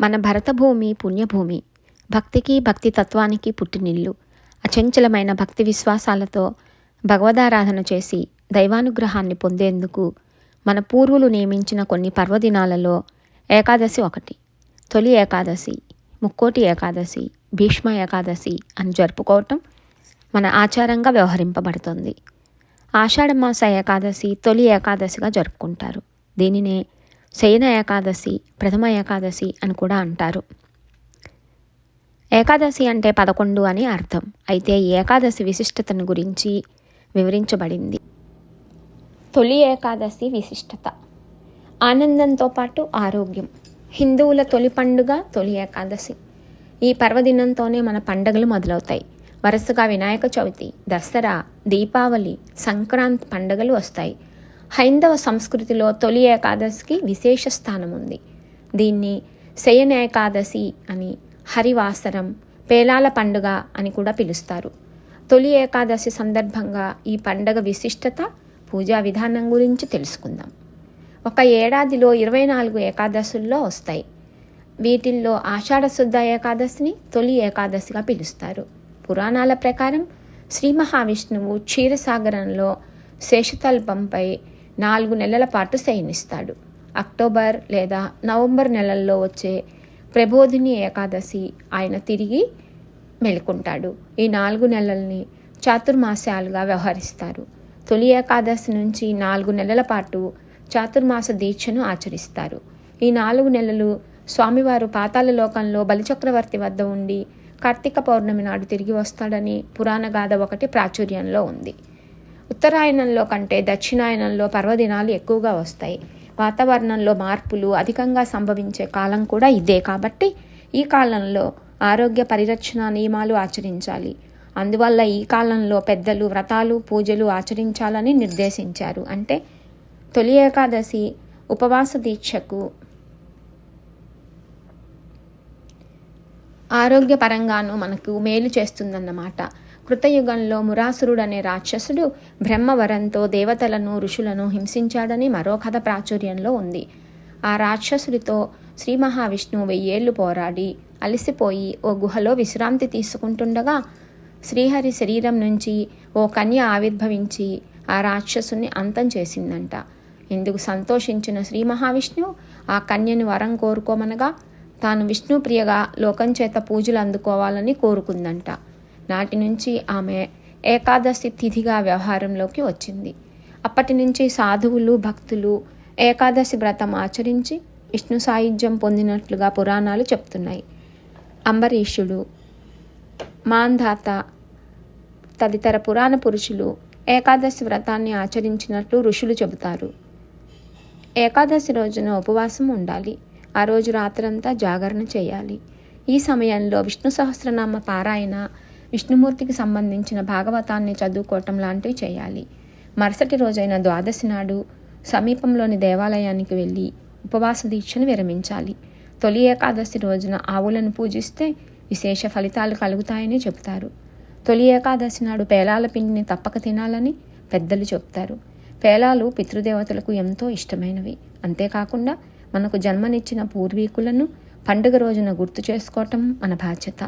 మన భరతభూమి పుణ్యభూమి. భక్తికి భక్తి తత్వానికి పుట్టినిల్లు. అచంచలమైన భక్తి విశ్వాసాలతో భగవదారాధన చేసి దైవానుగ్రహాన్ని పొందేందుకు మన పూర్వులు నియమించిన కొన్ని పర్వదినాలలో ఏకాదశి ఒకటి తొలి ఏకాదశి ముక్కోటి ఏకాదశి భీష్మ ఏకాదశి అని జరుపుకోవటం మన ఆచారంగా వ్యవహరింపబడుతుంది. ఆషాఢమాస ఏకాదశి తొలి ఏకాదశిగా జరుపుకుంటారు. దీనినే శయన ఏకాదశి ప్రథమ ఏకాదశి అని కూడా అంటారు. ఏకాదశి అంటే పదకొండు అని అర్థం. అయితే ఈ ఏకాదశి విశిష్టతను గురించి వివరించబడింది. తొలి ఏకాదశి విశిష్టత. ఆనందంతో పాటు ఆరోగ్యం. హిందువుల తొలి పండుగ తొలి ఏకాదశి. ఈ పర్వదినంతోనే మన పండుగలు మొదలవుతాయి. వరుసగా వినాయక చవితి దసరా దీపావళి సంక్రాంతి పండుగలు వస్తాయి. హైందవ సంస్కృతిలో తొలి ఏకాదశికి విశేష స్థానం ఉంది దీన్ని శయన ఏకాదశి అని హరివాసరం పేలాల పండుగ అని కూడా పిలుస్తారు. తొలి ఏకాదశి సందర్భంగా ఈ పండగ విశిష్టత పూజా విధానం గురించి తెలుసుకుందాం. ఒక ఏడాదిలో ఇరవై నాలుగు ఏకాదశుల్లో వస్తాయి. వీటిల్లో ఆషాఢశుద్ధ ఏకాదశిని తొలి ఏకాదశిగా పిలుస్తారు. పురాణాల ప్రకారం శ్రీ మహావిష్ణువు క్షీరసాగరంలో శేషతల్పంపై నాలుగు నెలల పాటు శయనిస్తాడు. అక్టోబర్ లేదా నవంబర్ నెలల్లో వచ్చే ప్రబోధిని ఏకాదశి ఆయన తిరిగి మెలుకుంటాడు. ఈ నాలుగు నెలల్ని చాతుర్మాసాలుగా వ్యవహరిస్తారు. తొలి ఏకాదశి నుంచి నాలుగు నెలల పాటు చాతుర్మాస దీక్షను ఆచరిస్తారు. ఈ నాలుగు నెలలు స్వామివారు పాతాల లోకంలో బలిచక్రవర్తి వద్ద ఉండి కార్తీక పౌర్ణమి నాడు తిరిగి వస్తాడని పురాణ గాథ ఒకటి ప్రాచుర్యంలో ఉంది. ఉత్తరాయణంలో కంటే దక్షిణాయనంలో పర్వదినాలు ఎక్కువగా వస్తాయి. వాతావరణంలో మార్పులు అధికంగా సంభవించే కాలం కూడా ఇదే. కాబట్టి ఈ కాలంలో ఆరోగ్య పరిరక్షణ నియమాలు ఆచరించాలి. అందువల్ల ఈ కాలంలో పెద్దలు వ్రతాలు పూజలు ఆచరించాలని నిర్దేశించారు. అంటే తొలి ఏకాదశి ఉపవాస దీక్షకు ఆరోగ్యపరంగాను మనకు మేలు చేస్తుందన్నమాట. కృతయుగంలో మురాసురుడనే రాక్షసుడు బ్రహ్మవరంతో దేవతలను ఋషులను హింసించాడని మరో కథ ప్రాచుర్యంలో ఉంది. ఆ రాక్షసుడితో శ్రీ మహావిష్ణువు వెయ్యేళ్ళు పోరాడి అలసిపోయి ఓ గుహలో విశ్రాంతి తీసుకుంటుండగా శ్రీహరి శరీరం నుంచి ఓ కన్య ఆవిర్భవించి ఆ రాక్షసుని అంతం చేసిందంట. ఇందుకు సంతోషించిన శ్రీ మహావిష్ణువు ఆ కన్యను వరం కోరుకోమనగా తాను విష్ణుప్రియగా లోకం చేత పూజలు అందుకోవాలని కోరుకుందంట. నాటి నుంచి ఆమె ఏకాదశి తిథిగా వ్యవహారంలోకి వచ్చింది. అప్పటి నుంచి సాధువులు భక్తులు ఏకాదశి వ్రతం ఆచరించి విష్ణు సాయుధ్యం పొందినట్లుగా పురాణాలు చెప్తున్నాయి. అంబరీషుడు మాంధాత తదితర పురాణ పురుషులు ఏకాదశి వ్రతాన్ని ఆచరించినట్లు ఋషులు చెబుతారు. ఏకాదశి రోజున ఉపవాసం ఉండాలి. ఆ రోజు రాత్రంతా జాగరణ చేయాలి. ఈ సమయంలో విష్ణు సహస్రనామ పారాయణ విష్ణుమూర్తికి సంబంధించిన భాగవతాన్ని చదువుకోవటం లాంటివి చేయాలి. మరుసటి రోజైన ద్వాదశి నాడు సమీపంలోని దేవాలయానికి వెళ్ళి ఉపవాస దీక్షను విరమించాలి. తొలి ఏకాదశి రోజున ఆవులను పూజిస్తే విశేష ఫలితాలు కలుగుతాయని చెబుతారు. తొలి ఏకాదశి నాడు పేలాల పిండిని తప్పక తినాలని పెద్దలు చెప్తారు పేలాలు పితృదేవతలకు ఎంతో ఇష్టమైనవి. అంతేకాకుండా మనకు జన్మనిచ్చిన పూర్వీకులను పండుగ రోజున గుర్తు చేసుకోవటం మన బాధ్యత.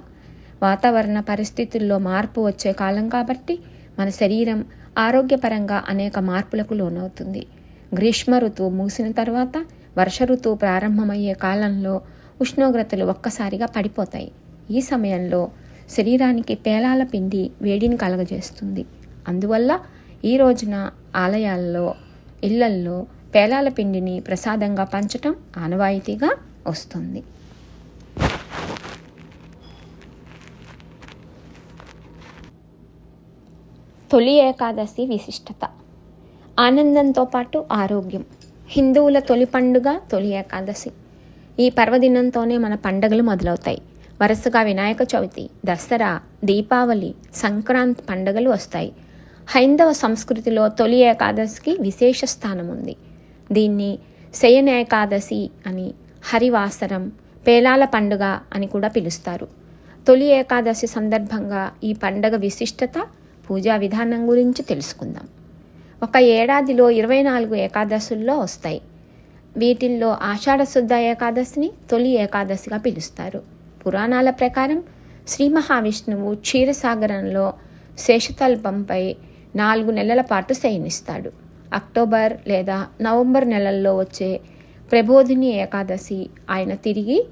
వాతావరణ పరిస్థితుల్లో మార్పు వచ్చే కాలం కాబట్టి మన శరీరం ఆరోగ్యపరంగా అనేక మార్పులకు లోనవుతుంది. గ్రీష్మ ఋతువు ముగిసిన తర్వాత వర్ష ఋతువు ప్రారంభమయ్యే కాలంలో ఉష్ణోగ్రతలు ఒక్కసారిగా పడిపోతాయి. ఈ సమయంలో శరీరానికి పేలాల పిండి వేడిని కలగజేస్తుంది. అందువల్ల ఈ రోజున ఆలయాల్లో ఇళ్ళల్లో పేలాల పిండిని ప్రసాదంగా పంచటం ఆనవాయితీగా వస్తుంది. తొలి ఏకాదశి విశిష్టత. ఆనందంతో పాటు ఆరోగ్యం. హిందువుల తొలి పండుగ తొలి ఏకాదశి. ఈ పర్వదినంతోనే మన పండుగలు మొదలవుతాయి. వరుసగా వినాయక చవితి దసరా దీపావళి సంక్రాంతి పండుగలు వస్తాయి. హైందవ సంస్కృతిలో తొలి ఏకాదశికి విశేష స్థానం ఉంది దీన్ని శయన ఏకాదశి అని హరివాసరం పేలాల పండుగ అని కూడా పిలుస్తారు. తొలి ఏకాదశి సందర్భంగా ఈ పండగ విశిష్టత పూజా విధానం గురించి తెలుసుకుందాం. ఒక ఏడాదిలో ఇరవై నాలుగు ఏకాదశుల్లో వస్తాయి. వీటిల్లో ఆషాఢ శుద్ధ ఏకాదశిని తొలి ఏకాదశిగా పిలుస్తారు. పురాణాల ప్రకారం శ్రీ మహావిష్ణువు క్షీరసాగరంలో శేషతల్పంపై నాలుగు నెలల పాటు శయనిస్తాడు. అక్టోబర్ లేదా నవంబర్ నెలల్లో వచ్చే ప్రబోధిని ఏకాదశి ఆయన తిరిగి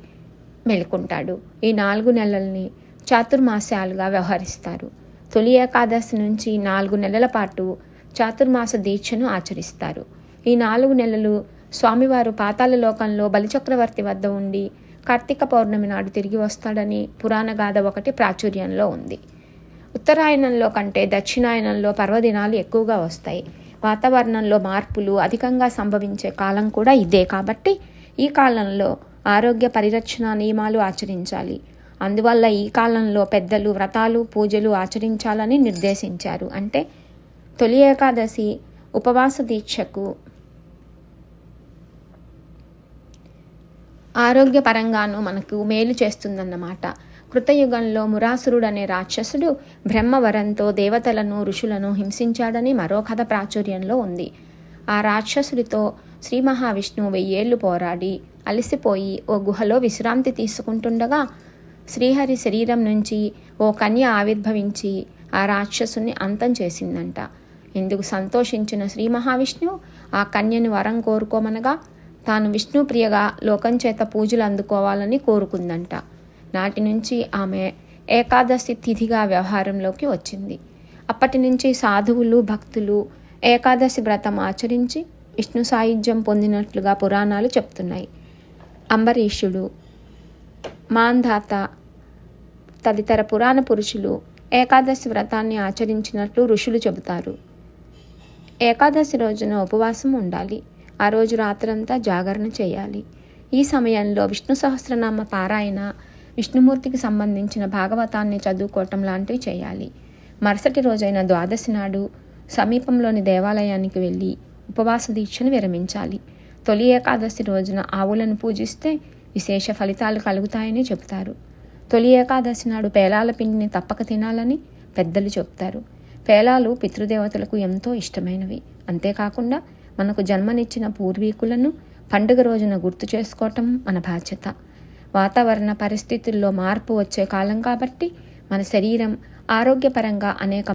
మెలుకుంటాడు. ఈ నాలుగు నెలల్ని చాతుర్మాసాలుగా వ్యవహరిస్తారు. తొలి ఏకాదశి నుంచి నాలుగు నెలల పాటు చాతుర్మాస దీక్షను ఆచరిస్తారు. ఈ నాలుగు నెలలు స్వామివారు పాతాల లోకంలో బలిచక్రవర్తి వద్ద ఉండి కార్తీక పౌర్ణమి నాడు తిరిగి వస్తాడని పురాణ గాథ ఒకటి ప్రాచుర్యంలో ఉంది. ఉత్తరాయణంలో కంటే దక్షిణాయనంలో పర్వదినాలు ఎక్కువగా వస్తాయి. వాతావరణంలో మార్పులు అధికంగా సంభవించే కాలం కూడా ఇదే కాబట్టి ఈ కాలంలో ఆరోగ్య పరిరక్షణ నియమాలు ఆచరించాలి. అందువల్ల ఈ కాలంలో పెద్దలు వ్రతాలు పూజలు ఆచరించాలని నిర్దేశించారు. అంటే తొలి ఏకాదశి ఉపవాస దీక్షకు ఆరోగ్యపరంగానూ మనకు మేలు చేస్తుందన్నమాట. కృతయుగంలో మురాసురుడు అనే రాక్షసుడు బ్రహ్మవరంతో దేవతలను ఋషులను హింసించాడని మరో కథ ప్రాచుర్యంలో ఉంది. ఆ రాక్షసుడితో శ్రీ మహావిష్ణువు వెయ్యేళ్ళు పోరాడి అలసిపోయి ఓ గుహలో విశ్రాంతి తీసుకుంటుండగా శ్రీహరి శరీరం నుంచి ఓ కన్య ఆవిర్భవించి ఆ రాక్షసుని అంతం చేసిందంట. ఇందుకు సంతోషించిన శ్రీ మహావిష్ణువు ఆ కన్యను వరం కోరుకోమనగా తాను విష్ణుప్రియగా లోకం చేత పూజలు అందుకోవాలని కోరుకుందంట. నాటి నుంచి ఆమె ఏకాదశి తిథిగా వ్యవహారంలోకి వచ్చింది. అప్పటి నుంచి సాధువులు భక్తులు ఏకాదశి వ్రతం ఆచరించి విష్ణు సాయుధ్యం పొందినట్లుగా పురాణాలు చెప్తున్నాయి. అంబరీషుడు మాంధాత తదితర పురాణ పురుషులు ఏకాదశి వ్రతాన్ని ఆచరించినట్లు ఋషులు చెబుతారు. ఏకాదశి రోజున ఉపవాసం ఉండాలి. ఆ రోజు రాత్రంతా జాగరణ చేయాలి. ఈ సమయంలో విష్ణు సహస్రనామ పారాయణ విష్ణుమూర్తికి సంబంధించిన భాగవతాన్ని చదువుకోవటం లాంటివి చేయాలి. మరుసటి రోజైన ద్వాదశి నాడు సమీపంలోని దేవాలయానికి వెళ్ళి ఉపవాస దీక్షను విరమించాలి. తొలి ఏకాదశి రోజున ఆవులను పూజిస్తే విశేష ఫలితాలు కలుగుతాయని చెబుతారు తొలి ఏకాదశి నాడు పేలాల పిండిని తప్పక తినాలని పెద్దలు చెప్తారు. పేలాలు పితృదేవతలకు ఎంతో ఇష్టమైనవి. అంతేకాకుండా మనకు జన్మనిచ్చిన పూర్వీకులను పండుగ రోజున గుర్తు చేసుకోవటం మన బాధ్యత. వాతావరణ పరిస్థితుల్లో మార్పు వచ్చే కాలం కాబట్టి మన శరీరం ఆరోగ్యపరంగా అనేక